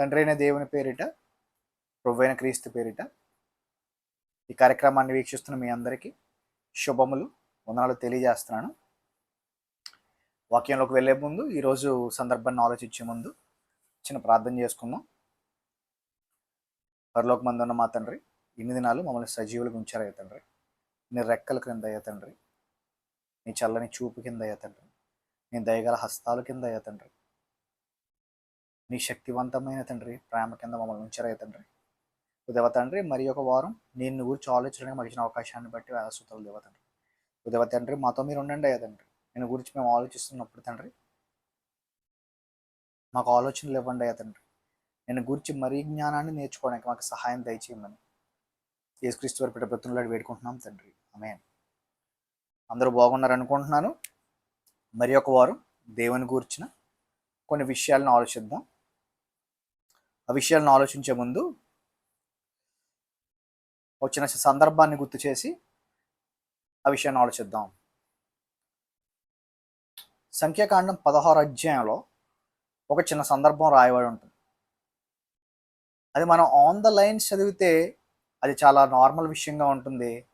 తండ్రి అయిన దేవుని పేరిట ప్రభువైన క్రీస్తు పేరిట ఈ కార్యక్రమాన్ని వీక్షిస్తున్న మీ అందరికీ శుభములు వందనాలు తెలియజేస్తున్నాను. వాక్యంలోకి వెళ్ళే ముందు ఈరోజు సందర్భాన్ని ఆలోచించే ముందు చిన్న ప్రార్థన చేసుకుందాం. పరలోక మంది ఉన్న మా తండ్రి ఇన్ని దినాలు మమ్మల్ని సజీవులకు ఉంచారయ్య తండ్రి. నీ రెక్కల క్రింద అయ్యా తండ్రి. నీ చల్లని చూపు కింద అయ్యా తండ్రి. నీ దయగల హస్తాల కింద అయ్యా తండ్రి. నీ శక్తివంతమైన తండ్రి ప్రేమ కింద మమ్మల్ని ఉంచారయ్య తండ్రి. ఉదవ తండ్రి మరి ఒక వారం నేను గురించి ఆలోచించడానికి మాకు ఇచ్చిన అవకాశాన్ని బట్టి వేదసుతలు దేవ తండ్రి. ఉదవ తండ్రి మాతో మీరు ఉండండి అయ్యా తండ్రి. నేను గురించి మేము ఆలోచిస్తున్నప్పుడు తండ్రి మాకు ఆలోచనలు ఇవ్వండి అయ్యా తండ్రి. నేను గురించి మరీ జ్ఞానాన్ని నేర్చుకోవడానికి మాకు సహాయం దయచేయమని యేసుక్రీస్తు వారి బ్రతుకులాడి వేడుకుంటున్నాం తండ్రి. ఆమె అందరూ బాగున్నారు అనుకుంటున్నాను. మరి ఒక వారం దేవుని గూర్చిన కొన్ని విషయాలను ఆలోచిద్దాం. విషయాలను ఆలోచించే ముందు వచ్చిన సందర్భాన్ని గుర్తు చేసి ఆ విషయాన్ని ఆలోచిద్దాం. సంఖ్యాకాండం పదహారు అధ్యాయంలో ఒక చిన్న సందర్భం రాయబడి ఉంటుంది. అది మనం ఆన్ ద లైన్స్ చదివితే అది చాలా నార్మల్ విషయంగా ఉంటుంది.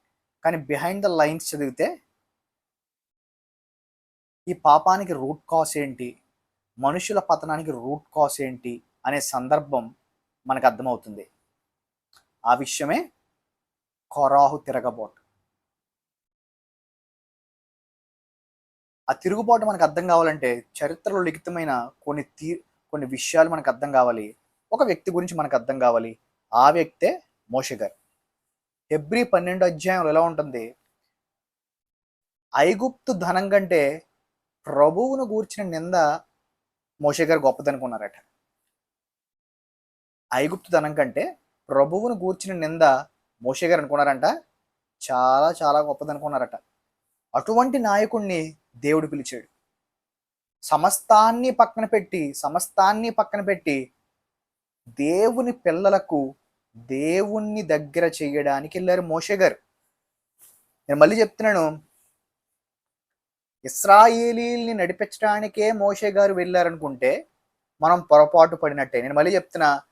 కానీ బిహైండ్ ద లైన్స్ చదివితే ఈ పాపానికి రూట్ కాస్ ఏంటి? మనుషుల పతనానికి రూట్ కాస్ ఏంటి? అనే సందర్భం మనకు అర్థమవుతుంది. ఆ విషయమే కొరాహు తిరగబోటు. ఆ తిరుగుబాటు మనకు అర్థం కావాలంటే చరిత్రలో లిఖితమైన కొన్ని తీ కొన్ని విషయాలు మనకు అర్థం కావాలి. ఒక వ్యక్తి గురించి మనకు అర్థం కావాలి. ఆ వ్యక్తే మోషగర్ ఎబ్రి పన్నెండు అధ్యాయంలో ఎలా ఉంటుంది? ఐగుప్తు ధనం కంటే ప్రభువును గూర్చిన నింద మోషగర్ గొప్పదనుకున్నారట. ఐగుప్తుతనం కంటే ప్రభువును గూర్చిన నింద మోషే గారు అనుకున్నారంట. చాలా చాలా గొప్పదనుకున్నారట. అటువంటి నాయకుణ్ణి దేవుడు పిలిచాడు. సమస్తాన్ని పక్కన పెట్టి సమస్తాన్ని పక్కన పెట్టి దేవుని పిల్లలకు దేవుణ్ణి దగ్గర చేయడానికి వెళ్ళారు మోషే గారు. నేను మళ్ళీ చెప్తున్నాను. ఇస్రాయేలీల్ని నడిపించడానికే మోషే గారు వెళ్ళారనుకుంటే మనం పొరపాటు పడినట్టే. నేను మళ్ళీ చెప్తున్నా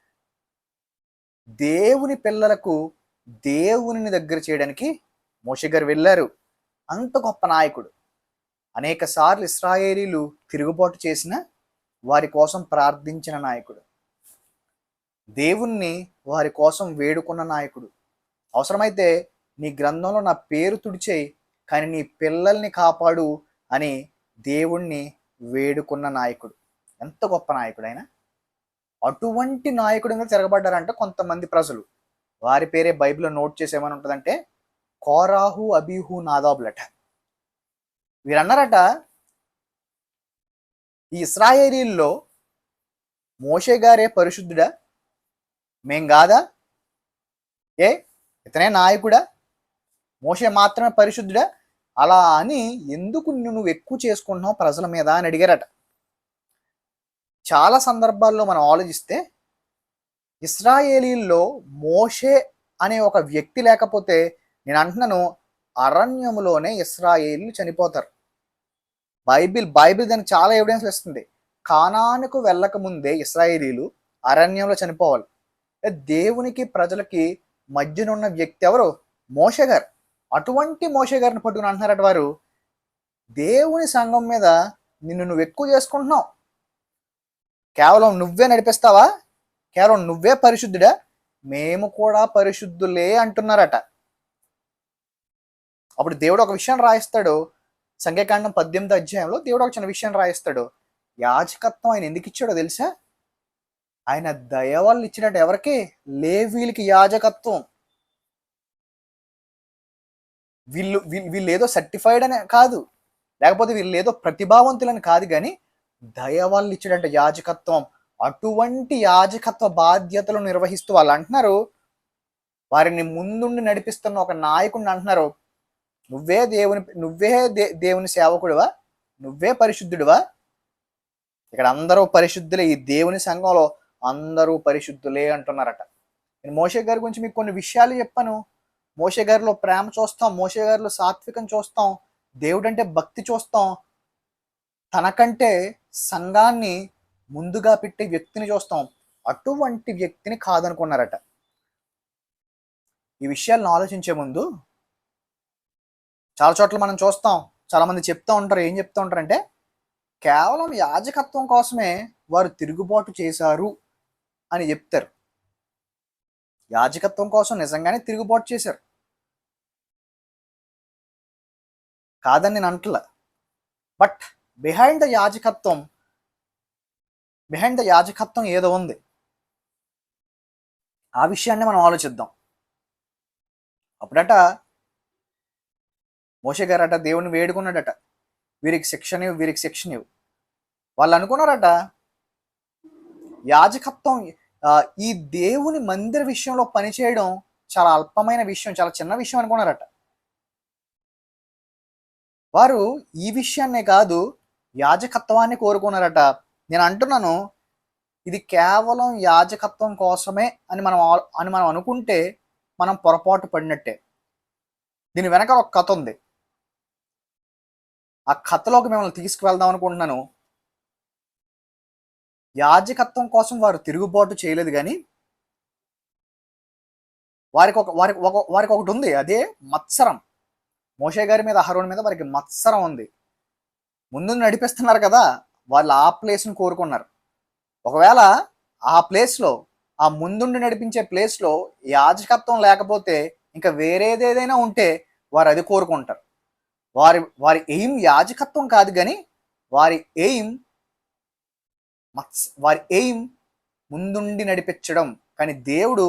దేవుని పిల్లలకు దేవుని దగ్గర చేయడానికి మోషే గారు వెళ్ళారు. అంత గొప్ప నాయకుడు. అనేక సార్లు ఇస్రాయేలీలు తిరుగుబాటు చేసిన వారి కోసం ప్రార్థించిన నాయకుడు. దేవుణ్ణి వారి కోసం వేడుకున్న నాయకుడు. అవసరమైతే నీ గ్రంథంలో నా పేరు తుడిచేయి కానీ నీ పిల్లల్ని కాపాడు అని దేవుణ్ణి వేడుకున్న నాయకుడు. ఎంత గొప్ప నాయకుడు ఆయన. అటువంటి నాయకుడు మీద తిరగబడ్డారంటే కొంతమంది ప్రజలు. వారి పేరే బైబిల్లో నోట్ చేసేమని ఉంటుందంటే కోరాహు అబీహు నాదాబులట. వీరన్నారట ఈ ఇస్రాయేలీల్లో మోషే గారే పరిశుద్ధుడా? మేం కాదా? ఏ? ఇతనే నాయకుడా? మోషే మాత్రమే పరిశుద్ధుడా? అలా అని ఎందుకు నువ్వు ఎక్కువ చేసుకుంటున్నావు ప్రజల మీద అని అడిగారట. చాలా సందర్భాల్లో మనం ఆలోచిస్తే ఇస్రాయేలీల్లో మోషే అనే ఒక వ్యక్తి లేకపోతే నేను అంటున్నాను అరణ్యములోనే ఇస్రాయేలీలు చనిపోతారు. బైబిల్ బైబిల్ దానికి చాలా ఎవిడెన్స్ ఇస్తుంది. కానానికి వెళ్ళక ముందే ఇస్రాయేలీలు అరణ్యంలో చనిపోవాలి. దేవునికి ప్రజలకి మధ్యనున్న వ్యక్తి ఎవరు? మోషే గారు. అటువంటి మోషే గారిని పట్టుకుని అంటున్నారట వారు. దేవుని సంఘం మీద నిన్ను నువ్వు ఎక్కువ చేసుకుంటున్నావు. కేవలం నువ్వే నడిపిస్తావా? కేవలం నువ్వే పరిశుద్ధుడా? మేము కూడా పరిశుద్ధులే అంటున్నారట. అప్పుడు దేవుడు ఒక విషయం రాయిస్తాడు. సంఖ్యాకాండం పద్దెనిమిది అధ్యాయంలో దేవుడు ఒక చిన్న విషయం రాయిస్తాడు. యాజకత్వం ఆయన ఎందుకు ఇచ్చాడో తెలుసా? ఆయన దయ వల్ల ఇచ్చినట్టు ఎవరికి? లేవీలకి యాజకత్వం. వీళ్ళు వీళ్ళు ఏదో సర్టిఫైడ్ అని కాదు. లేకపోతే వీళ్ళు ఏదో ప్రతిభావంతులని కాదు కానీ దయ వల్ల ఇచ్చాడంట యాజకత్వం. అటువంటి యాజకత్వ బాధ్యతలు నిర్వహిస్తూ వాళ్ళు అంటున్నారు వారిని ముందుండి నడిపిస్తున్న ఒక నాయకుడిని అంటున్నారు. నువ్వే దేవుని నువ్వే దే దేవుని సేవకుడివా? నువ్వే పరిశుద్ధుడివా? ఇక్కడ అందరూ పరిశుద్ధులే. ఈ దేవుని సంఘంలో అందరూ పరిశుద్ధులే అంటున్నారట. నేను మోషే గారి గురించి మీకు కొన్ని విషయాలు చెప్పాను. మోషే గారిలో ప్రేమ చూస్తాం. మోషే గారిలో సాత్వికం చూస్తాం. దేవుడంటే భక్తి చూస్తాం. తనకంటే సంఘాన్ని ముందుగా పెట్టే వ్యక్తిని చూస్తాం. అటువంటి వ్యక్తిని కాదనుకున్నారట. ఈ విషయాలను ఆలోచించే ముందు చాలా చోట్ల మనం చూస్తాం. చాలామంది చెప్తూ ఉంటారు. ఏం చెప్తూ ఉంటారంటే కేవలం యాజకత్వం కోసమే వారు తిరుగుబాటు చేశారు అని చెప్తారు. యాజకత్వం కోసం నిజంగానే తిరుగుబాటు చేశారు. కాదని నేను అంటలే. బట్ బిహైండ్ ద యాజకత్వం బిహైండ్ ద యాజకత్వం ఏదో ఉంది. ఆ విషయాన్ని మనం ఆలోచిద్దాం. అప్పుడట మోషే గారట దేవుని వేడుకున్నాడట. వీరికి శిక్షణ ఇవ్వు వీరికి శిక్షణ ఇవ్వు. వాళ్ళు అనుకున్నారట యాజకత్వం ఈ దేవుని మందిర విషయంలో పనిచేయడం చాలా అల్పమైన విషయం చాలా చిన్న విషయం అనుకున్నారట. వారు ఈ విషయాన్నే కాదు యాజకత్వాన్ని కోరుకున్నారట. నేను అంటున్నాను ఇది కేవలం యాజకత్వం కోసమే అని మనం అని మనం అనుకుంటే మనం పొరపాటు పడినట్టే. దీని వెనక ఒక కథ ఉంది. ఆ కథలోకి మిమ్మల్ని తీసుకువెళ్దాం అనుకుంటున్నాను. యాజకత్వం కోసం వారు తిరుగుబాటు చేయలేదు కానీ వారికి ఒక వారికి ఒక వారికి ఒకటి ఉంది. అదే మత్సరం. మోషే గారి మీద అహరోన్ మీద వారికి మత్సరం ఉంది. ముందు నడిపిస్తున్నారు కదా వాళ్ళు ఆ ప్లేస్ని కోరుకున్నారు. ఒకవేళ ఆ ప్లేస్లో ఆ ముందుండి నడిపించే ప్లేస్లో యాజకత్వం లేకపోతే ఇంకా వేరేదేదైనా ఉంటే వారు అది కోరుకుంటారు. వారి వారి ఎయిమ్ యాజకత్వం కాదు కానీ వారి ఎయిమ్ మత్స్ వారి ఎయిమ్ ముందుండి నడిపించడం. కానీ దేవుడు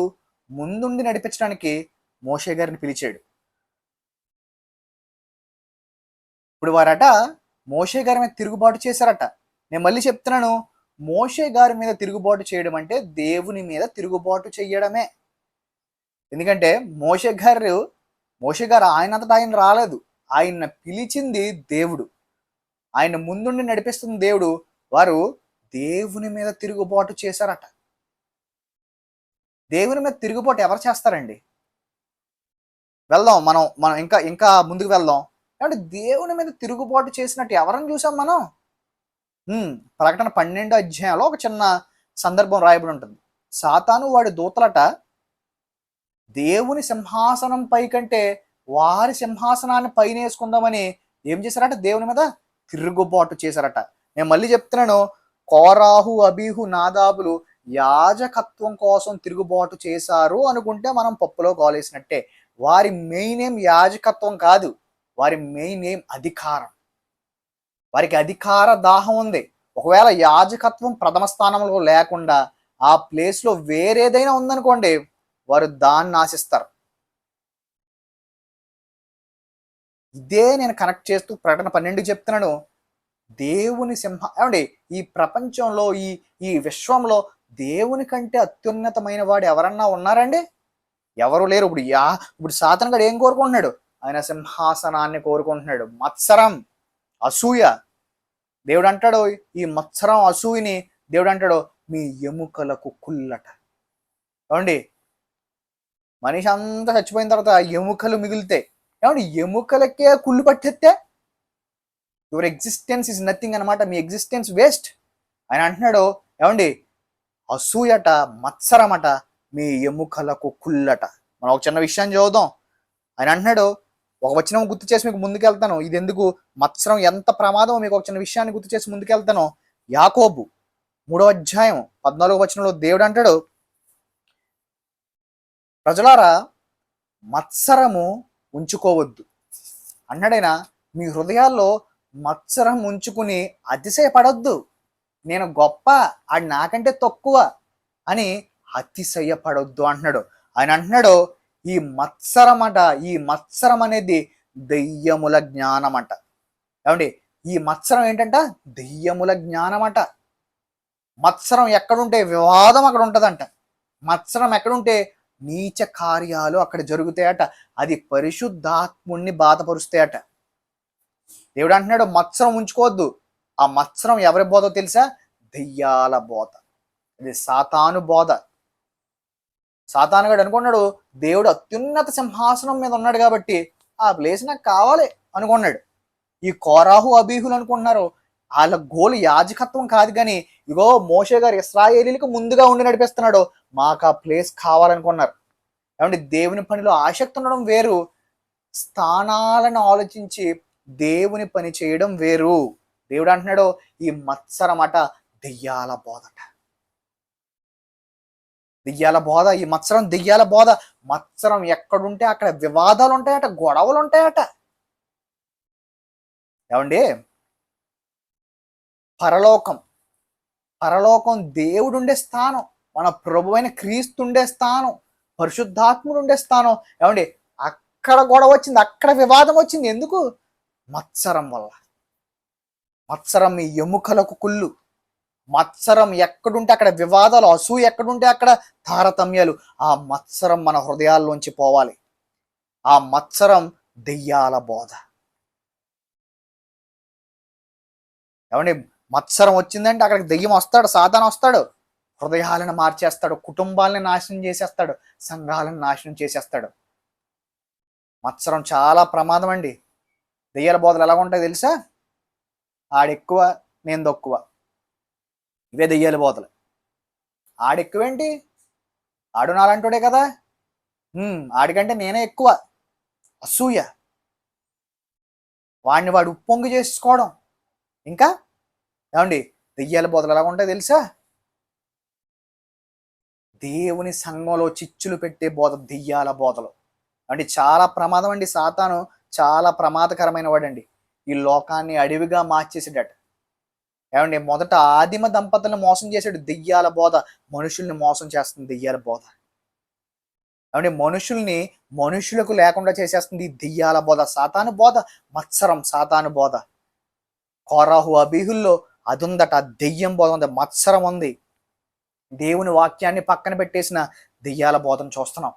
ముందుండి నడిపించడానికి మోషే గారిని పిలిచాడు. ఇప్పుడు వారట మోషే గారి మీద తిరుగుబాటు చేశారట. నేను మళ్ళీ చెప్తున్నాను మోషే గారి మీద తిరుగుబాటు చేయడం అంటే దేవుని మీద తిరుగుబాటు చేయడమే ఎందుకంటే మోషే గారు మోషే గారు ఆయనంతటా ఆయన రాలేదు. ఆయన పిలిచింది దేవుడు. ఆయన ముందుండి నడిపిస్తున్న దేవుడు. వారు దేవుని మీద తిరుగుబాటు చేశారట. దేవుని మీద తిరుగుబాటు ఎవరు చేస్తారండి? వెళ్దాం మనం మనం ఇంకా ఇంకా ముందుకు వెళ్దాం. అంటే దేవుని మీద తిరుగుబాటు చేసినట్టు ఎవరిని చూసాం మనం? ప్రకటన పన్నెండో అధ్యాయంలో ఒక చిన్న సందర్భం రాయబడి ఉంటుంది. సాతాను వాడి దూతలట దేవుని సింహాసనం పై కంటే వారి సింహాసనాన్ని పైన వేసుకుందామని ఏం చేశారట? దేవుని మీద తిరుగుబాటు చేశారట. నేను మళ్ళీ చెప్తున్నాను కోరాహు అబీహు నాదాబులు యాజకత్వం కోసం తిరుగుబాటు చేశారు అనుకుంటే మనం పప్పులో కాలేసినట్టే వారి మెయిన్ ఏం యాజకత్వం కాదు. వారి మెయిన్ ఏం అధికారం. వారికి అధికార దాహం ఉంది. ఒకవేళ యాజకత్వం ప్రథమ స్థానంలో లేకుండా ఆ ప్లేస్లో వేరేదైనా ఉందనుకోండి వారు దాన్ని ఆశిస్తారు ఇదే నేను కనెక్ట్ చేస్తూ ప్రకటన పన్నెండు చెప్తున్నాను. దేవుని సింహ ఏమండి ఈ ప్రపంచంలో ఈ ఈ విశ్వంలో దేవుని కంటే అత్యున్నతమైన వాడు ఎవరన్నా ఉన్నారండి? ఎవరు లేరు. ఇప్పుడు యా ఇప్పుడు సాతన్ గడు ఏం కోరుకుంటున్నాడు? ఆయన సింహాసనాన్ని కోరుకుంటున్నాడు. మత్సరం అసూయ. దేవుడు అంటాడు ఈ మత్సరం అసూయని దేవుడు అంటాడు మీ ఎముకలకు కుల్లట ఏమండి? మనిషి అంతా చచ్చిపోయిన తర్వాత ఎముకలు మిగులుతాయి ఏమండి? ఎముకలకే కుళ్ళు పట్టేస్తే యువర్ ఎగ్జిస్టెన్స్ ఇస్ నథింగ్ అనమాట మీ ఎగ్జిస్టెన్స్ వేస్ట్. ఆయన అంటున్నాడు ఏమండి? అసూయట మత్సరమట మీ ఎముకలకు కుల్లట మనం ఒక చిన్న విషయం చదువుదాం. ఆయన అంటున్నాడు ఒక వచనం గుర్తు చేసి మీకు ముందుకెళ్తాను. ఇది ఎందుకు మత్సరం ఎంత ప్రమాదం మీకు ఒక చిన్న విషయాన్ని గుర్తు చేసి ముందుకెళ్తాను. యాకోబు మూడో అధ్యాయం పద్నాలుగో వచనంలో దేవుడు అంటాడు ప్రజలారా మత్సరము ఉంచుకోవద్దు. అన్నాడైనా మీ హృదయాల్లో మత్సరం ఉంచుకుని అతిశయపడొద్దు. నేను గొప్ప ఆడు నాకంటే తక్కువ అని అతిశయపడొద్దు అంటున్నాడు. ఆయన అంటున్నాడు ఈ మత్సరం అట ఈ మత్సరం అనేది దెయ్యముల జ్ఞానం అంట ఏమండి? ఈ మత్సరం ఏంటంట? దెయ్యముల జ్ఞానం అంట మత్సరం ఎక్కడుంటే వివాదం అక్కడ ఉంటుందంట మత్సరం ఎక్కడుంటే నీచ కార్యాలు అక్కడ జరుగుతాయట. అది పరిశుద్ధాత్ముణ్ణి బాధపరుస్తాయట. దేవుడు అంటున్నాడు మత్సరం ఉంచుకోవద్దు. ఆ మత్సరం ఎవరి బోధ తెలుసా? దెయ్యాల బోధ. ఇది సాతాను బోధ. సాతానగాడు అనుకున్నాడు దేవుడు అత్యున్నత సింహాసనం మీద ఉన్నాడు కాబట్టి ఆ ప్లేస్ నాకు కావాలి అనుకున్నాడు. ఈ కోరాహు అబీహులు అనుకుంటున్నారు వాళ్ళ గోలు యాజకత్వం కాదు కానీ ఇగో మోషే గారు ఇస్రాయేలీలకు ముందుగా ఉండి నడిపిస్తున్నాడు మాకు ఆ ప్లేస్ కావాలనుకున్నారు. ఏమంటే దేవుని పనిలో ఆసక్తి ఉండడం వేరు స్థానాలను ఆలోచించి దేవుని పని చేయడం వేరు. దేవుడు అంటున్నాడు ఈ మత్సరమట దెయ్యాల బోధన దెయ్యాల బోధ ఈ మత్సరం దెయ్యాల బోధ. మత్సరం ఎక్కడుంటే అక్కడ వివాదాలు ఉంటాయట గొడవలు ఉంటాయట ఏమండి? పరలోకం. పరలోకం దేవుడు ఉండే స్థానం. మన ప్రభు అయిన క్రీస్తు ఉండే స్థానం. పరిశుద్ధాత్ముడు ఉండే స్థానం. ఏమండి? అక్కడ గొడవ వచ్చింది అక్కడ వివాదం వచ్చింది. ఎందుకు? మత్సరం వల్ల. మత్సరం మీ ఎముకలకు కుళ్ళు. మత్సరం ఎక్కడుంటే అక్కడ వివాదాలు అసూ ఎక్కడుంటే అక్కడ తారతమ్యాలు. ఆ మత్సరం మన హృదయాల్లోంచి పోవాలి. ఆ మత్సరం దెయ్యాల బోధ. ఏమండి? మత్సరం వచ్చిందంటే అక్కడికి దెయ్యం వస్తాడు సాధన వస్తాడు. హృదయాలను మార్చేస్తాడు కుటుంబాలను నాశనం చేసేస్తాడు సంఘాలను నాశనం చేసేస్తాడు. మత్సరం చాలా ప్రమాదం అండి దెయ్యాల బోధలు ఎలా ఉంటాయి తెలుసా? ఆడెక్కువ నేను తక్కువ ఇవే దెయ్యాల బోధలు ఆడెక్కువేంటి? ఆడు నాలంటోడే కదా. ఆడికంటే నేనే ఎక్కువ. అసూయ. వాడిని వాడు ఉప్పొంగి చేసుకోవడం ఇంకా? ఏమండి దెయ్యాల బోతలు ఎలా ఉంటాయి తెలుసా? దేవుని సంఘంలో చిచ్చులు పెట్టే బోత దెయ్యాల బోతలు. అంటే చాలా ప్రమాదం అండి సాతాను చాలా ప్రమాదకరమైన వాడండి. ఈ లోకాన్ని అడవిగా మార్చేసేటట్టు. ఏమండి మొదట ఆదిమ దంపతులను మోసం చేసాడు దెయ్యాల బోధ. మనుషుల్ని మోసం చేస్తుంది దెయ్యాల బోధ. ఏమండి మనుషుల్ని మనుషులకు లేకుండా చేసేస్తుంది దెయ్యాల బోధ. సాతాను బోధ మత్సరం సాతాను బోధ. కోరాహు అబీహుల్లో అది ఉందట దెయ్యం బోధ ఉంది మత్సరం ఉంది. దేవుని వాక్యాన్ని పక్కన పెట్టేసిన దెయ్యాల బోధను చూస్తున్నాం.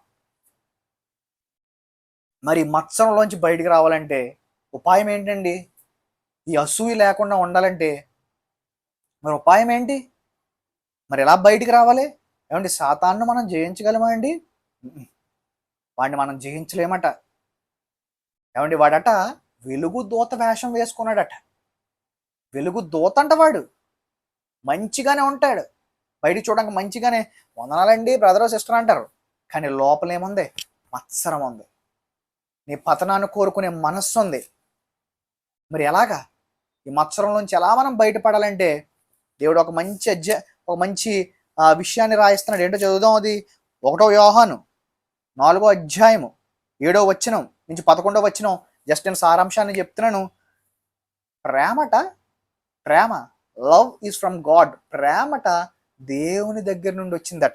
మరి మత్సరంలోంచి బయటికి రావాలంటే ఉపాయం ఏంటండి? ఈ అసూయ లేకుండా ఉండాలంటే మరి ఉపాయం ఏంటి? మరి ఎలా బయటికి రావాలి? ఏమండి సాతాన్ను మనం జయించగలమా అండి? వాడిని మనం జయించలేమట. ఏమండి వాడట వెలుగు దూత వేషం వేసుకున్నాడట. వెలుగు దూత అంట వాడు. మంచిగానే ఉంటాడు. బయట చూడడానికి మంచిగానే వందనాలండి బ్రదర్ సిస్టర్ అంటారు. కానీ లోపలేముంది మత్సరం ఉంది. నీ పతనాన్ని కోరుకునే మనస్సు ఉంది. మరి ఎలాగా? ఈ మత్సరం నుంచి ఎలా మనం బయటపడాలంటే దేవుడు ఒక మంచి అధ్య ఒక మంచి విషయాన్ని రాయిస్తున్నాడు. ఏంటో చదువుదాం అది. ఒకటో వ్యూహాను నాలుగో అధ్యాయము ఏడో వచనం నుంచి పదకొండో వచనం. జస్ట్ నేను సారాంశాన్ని చెప్తున్నాను. ప్రేమట ప్రేమ లవ్ ఈజ్ ఫ్రమ్ గాడ్ ప్రేమట దేవుని దగ్గర నుండి వచ్చిందట.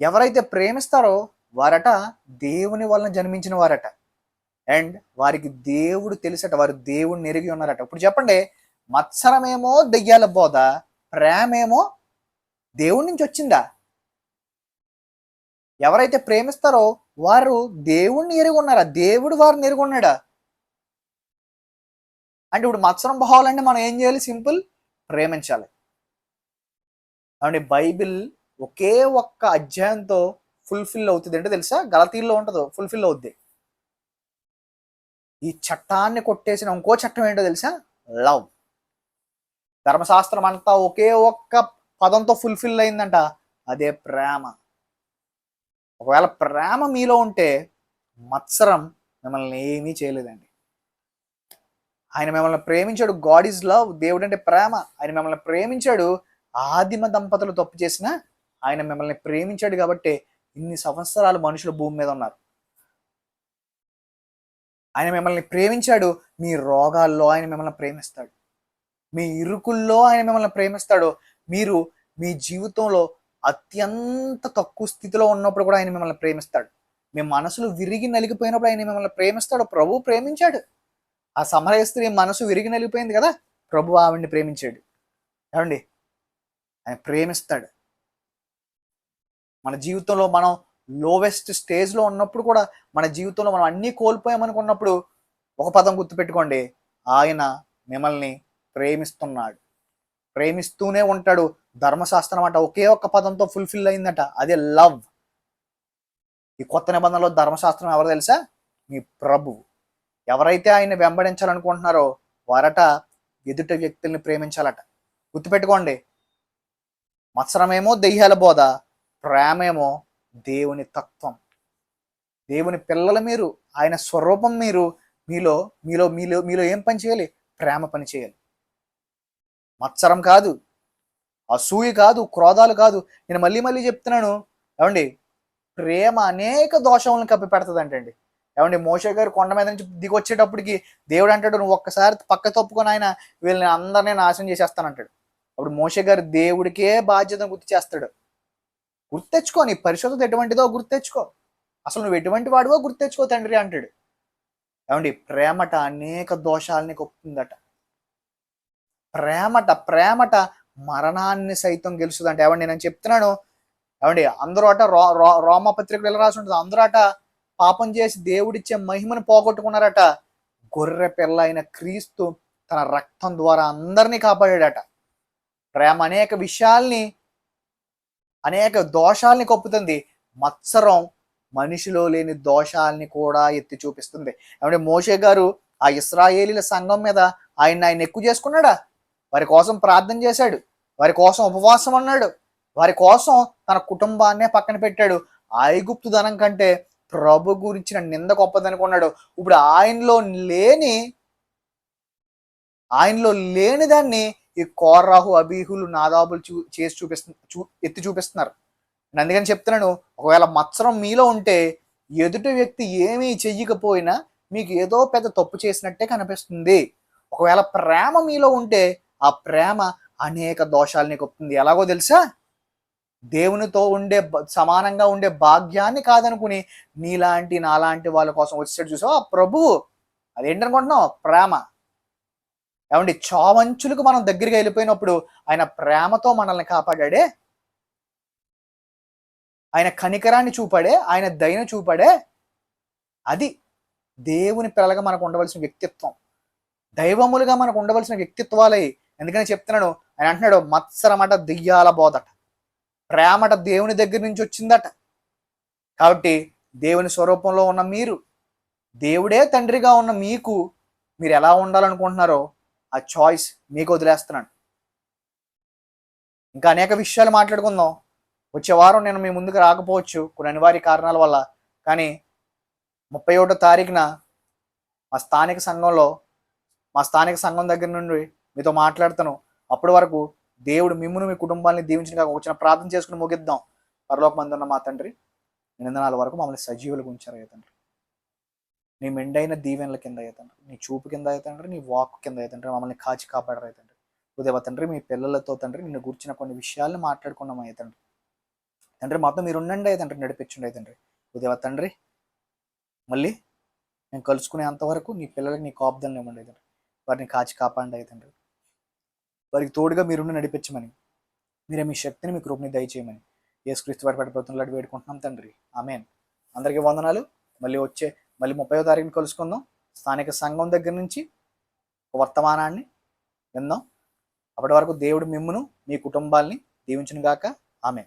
ఎవరైతే ప్రేమిస్తారో వారట దేవుని వలన జన్మించిన వారట. అండ్ వారికి దేవుడు తెలుసట వారు దేవుడిని ఎరిగి ఉన్నారట. ఇప్పుడు చెప్పండి మత్సరమేమో దెయ్యాల బోధ ప్రేమేమో దేవుడి నుంచి వచ్చిందా? ఎవరైతే ప్రేమిస్తారో వారు దేవుణ్ణి ఎరుగున్నారా దేవుడు వారిని ఎరుగున్నాడా అంటే ఇప్పుడు మత్సరం పోవాలంటే మనం ఏం చేయాలి? సింపుల్ ప్రేమించాలి. అంటే బైబిల్ ఒకే ఒక్క అధ్యాయంతో ఫుల్ఫిల్ అవుతుంది. అంటే తెలుసా? గలతీల్లో ఉంటుందో? ఫుల్ఫిల్ అవుద్ది. ఈ చట్టాన్ని కొట్టేసిన ఇంకో చట్టం ఏంటో తెలుసా? లవ్. ధర్మశాస్త్రం అంతా ఒకే ఒక్క పదంతో ఫుల్ఫిల్ అయిందంట. అదే ప్రేమ. ఒకవేళ ప్రేమ మీలో ఉంటే మత్సరం మిమ్మల్ని ఏమీ చేయలేదండి. ఆయన మిమ్మల్ని ప్రేమించాడు. గాడ్ ఈజ్ లవ్ దేవుడు అంటే ప్రేమ. ఆయన మిమ్మల్ని ప్రేమించాడు. ఆదిమ దంపతులు తప్పు చేసినా ఆయన మిమ్మల్ని ప్రేమించాడు కాబట్టి ఇన్ని సంవత్సరాలు మనుషులు భూమి మీద ఉన్నారు. ఆయన మిమ్మల్ని ప్రేమించాడు. మీ రోగాల్లో ఆయన మిమ్మల్ని ప్రేమిస్తాడు. మీ ఇరుకుల్లో ఆయన మిమ్మల్ని ప్రేమిస్తాడు మీరు మీ జీవితంలో అత్యంత తక్కువ స్థితిలో ఉన్నప్పుడు కూడా ఆయన మిమ్మల్ని ప్రేమిస్తాడు. మీ మనసులు విరిగి నలిగిపోయినప్పుడు ఆయన మిమ్మల్ని ప్రేమిస్తాడు. ప్రభు ప్రేమించాడు. ఆ సమరయ స్త్రీ మనసు విరిగి నలిగిపోయింది కదా ప్రభు ఆవిడ్ని ప్రేమించాడు. ఏమండి? ఆయన ప్రేమిస్తాడు. మన జీవితంలో మనం లోవెస్ట్ స్టేజ్లో ఉన్నప్పుడు కూడా మన జీవితంలో మనం అన్నీ కోల్పోయామనుకున్నప్పుడు ఒక పదం గుర్తుపెట్టుకోండి. ఆయన మిమ్మల్ని ప్రేమిస్తున్నాడు. ప్రేమిస్తూనే ఉంటాడు. ధర్మశాస్త్రం అంట ఒకే ఒక్క పదంతో ఫుల్ఫిల్ అయిందట. అదే లవ్. ఈ కొత్త నిబంధనలో ధర్మశాస్త్రం ఎవరు తెలుసా? మీ ప్రభు. ఎవరైతే ఆయన వెంబడించాలనుకుంటున్నారో వారట ఎదుట వ్యక్తుల్ని ప్రేమించాలట. గుర్తుపెట్టుకోండి. మత్సరమేమో దెయ్యాల బోధ ప్రేమేమో దేవుని తత్వం. దేవుని పిల్లల మీరు ఆయన స్వరూపం మీరు మీలో మీలో మీలో మీలో ఏం పని చేయాలి? ప్రేమ పని చేయాలి. మత్సరం కాదు. అసూయ కాదు క్రోధాలు కాదు. నేను మళ్ళీ మళ్ళీ చెప్తున్నాను. ఏమండి? ప్రేమ అనేక దోషములను కప్పి పెడుతుంది అంటండి ఏమండి? మోషే గారు కొండ మీద నుంచి దిగొచ్చేటప్పటికి దేవుడు అంటాడు నువ్వు ఒక్కసారి పక్క తప్పుకొని ఆయన వీళ్ళని అందరినీ నాశనం చేసేస్తానంటాడు. అప్పుడు మోషే గారు దేవుడికే బాధ్యతను గుర్తు చేస్తాడు. గుర్తెచ్చుకో నీ పరిశుద్ధత ఎటువంటిదో గుర్తెచ్చుకో అసలు నువ్వు ఎటువంటి వాడివో గుర్తెచ్చుకో తండ్రి అంటాడు. ఏమండి? ప్రేమట అనేక దోషాలని కొప్పుతుందట. ప్రేమట ప్రేమట మరణాన్ని సైతం గెలుస్తుందంట. ఏమండి నేను చెప్తున్నాను? ఏమండి అందరూ అట రో రో ఎలా రాసి ఉంటుంది? అందరూ అట పాపం చేసి దేవుడిచ్చే మహిమను పోగొట్టుకున్నారట. గొర్రె పిల్ల అయిన క్రీస్తు తన రక్తం ద్వారా అందరినీ కాపాడాడట. ప్రేమ అనేక విషయాల్ని అనేక దోషాల్ని కప్పుతుంది. మత్సరం మనిషిలో లేని దోషాల్ని కూడా ఎత్తి చూపిస్తుంది. ఏమంటే మోషే గారు ఆ ఇస్రాయేలీల సంఘం మీద ఆయన ఆయన ఎక్కువ చేసుకున్నాడా? వారి కోసం ప్రార్థన చేశాడు. వారి కోసం ఉపవాసం అన్నాడు వారి కోసం తన కుటుంబాన్నే పక్కన పెట్టాడు. ఐగుప్తు ధనం కంటే ప్రభు గురించిన నింద గొప్పదనుకున్నాడు. ఇప్పుడు ఆయనలో లేని ఆయనలో లేని దాన్ని ఈ కోర్రాహు అబీహులు నాదాబులు చూ చేసి చూపిస్తు చూ ఎత్తి చూపిస్తున్నారు. నేను అందుకని చెప్తున్నాను ఒకవేళ మత్సరం మీలో ఉంటే ఎదుటి వ్యక్తి ఏమీ చెయ్యకపోయినా మీకు ఏదో పెద్ద తప్పు చేసినట్టే కనిపిస్తుంది. ఒకవేళ ప్రేమ మీలో ఉంటే ఆ ప్రేమ అనేక దోషాలని కొప్పుతుంది ఎలాగో తెలుసా? దేవునితో ఉండే సమానంగా ఉండే భాగ్యాన్ని కాదనుకుని నీలాంటి నాలాంటి వాళ్ళ కోసం వచ్చేసాడు చూసావు? ఆ ప్రభువు అదేంటనుకుంటున్నావు ప్రేమ. ఏమండి? చావంచులకు మనం దగ్గరికి వెళ్ళిపోయినప్పుడు ఆయన ప్రేమతో మనల్ని కాపాడాడే? ఆయన కనికరాన్ని చూపాడే? ఆయన దయను చూపాడే? అది దేవుని పిల్లలుగా మనకు ఉండవలసిన వ్యక్తిత్వం. దైవములుగా మనకు ఉండవలసిన వ్యక్తిత్వాలై ఎందుకని చెప్తున్నాడు? ఆయన అంటున్నాడు మత్సరమట దెయ్యాల బోధట. ప్రేమట దేవుని దగ్గర నుంచి వచ్చిందట. కాబట్టి దేవుని స్వరూపంలో ఉన్న మీరు దేవుడే తండ్రిగా ఉన్న మీకు మీరు ఎలా ఉండాలనుకుంటున్నారో ఆ చాయిస్ మీకు వదిలేస్తున్నాను ఇంకా అనేక విషయాలు మాట్లాడుకుందాం. వచ్చే వారం నేను మీ ముందుకు రాకపోవచ్చు కొన్ని అనివార్య కారణాల వల్ల. కానీ ముప్పై ఒకటో తారీఖున మా స్థానిక సంఘంలో మా స్థానిక సంఘం దగ్గర నుండి మీతో మాట్లాడుతాను. అప్పటి వరకు దేవుడు మిమ్మును మీ కుటుంబాన్ని దీవించిన వచ్చిన ప్రార్థన చేసుకుని ముగిద్దాం. పరలోక మందున్న మా తండ్రి నిందనాల వరకు మమ్మల్ని సజీవులుగా ఉంచారు అయ్యా తండ్రి. నీ మెండైన దీవెనల కింద అయ్యా తండ్రి నీ చూపు కింద అయ్యా తండ్రి నీ వాక్ కింద అయ్యా తండ్రి మమ్మల్ని కాచి కాపాడరు అయ్యా తండ్రి. ఉదయవ తండ్రి మీ పిల్లలతో తండ్రి నిన్ను గుర్చిన కొన్ని విషయాలను మాట్లాడుకున్నాం అయ్యా తండ్రి. తండ్రి మొత్తం మీరు ఉండండి అయ్యా తండ్రి నడిపించండి అయ్యా తండ్రి. తండ్రి మళ్ళీ నేను కలుసుకునే అంతవరకు నీ పిల్లలకి నీ కాపుదలను ఇవ్వండి అయ్యా తండ్రి. వారిని కాచి కాపాడండి అయ్యా తండ్రి. వారికి తోడుగా మీరుండి నడిపించమని. మీరే మీ శక్తిని మీ కృపని దయచేయమని. యేసుక్రీస్తు వారి పడి వేడుకుంటున్నాం తండ్రి. ఆమెన్. అందరికీ వందనాలు. మళ్ళీ వచ్చే మళ్ళీ ముప్పై తారీఖుని కలుసుకుందాం. స్థానిక సంఘం దగ్గర నుంచి వర్తమానాన్ని విందాం. అప్పటి వరకు దేవుడు మిమ్మును మీ కుటుంబాల్ని దీవించును గాక ఆమె